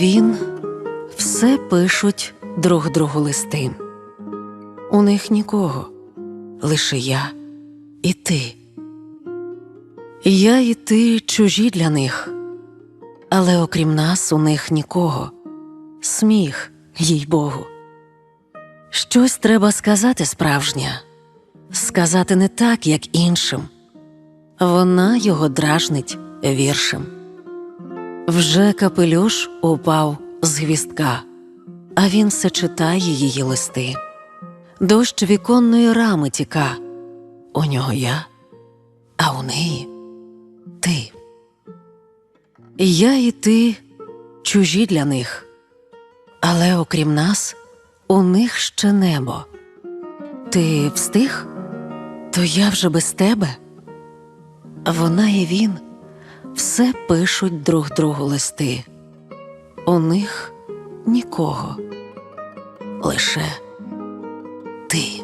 він все пишуть друг другу листи. У них нікого, лише я і ти. Я і ти чужі для них, але окрім нас у них нікого. Сміх, їй Богу. Щось треба сказати справжнє, сказати не так, як іншим. Вона його дражнить віршем. Вже капелюш упав з гвістка, а він все читає її листи. Дощ віконної рами тіка. У нього я, а у неї ти. Я і ти чужі для них, але окрім нас, у них ще небо. Ти встиг? То я вже без тебе. Вона і він все пишуть друг другу листи, у них нікого, лише ти.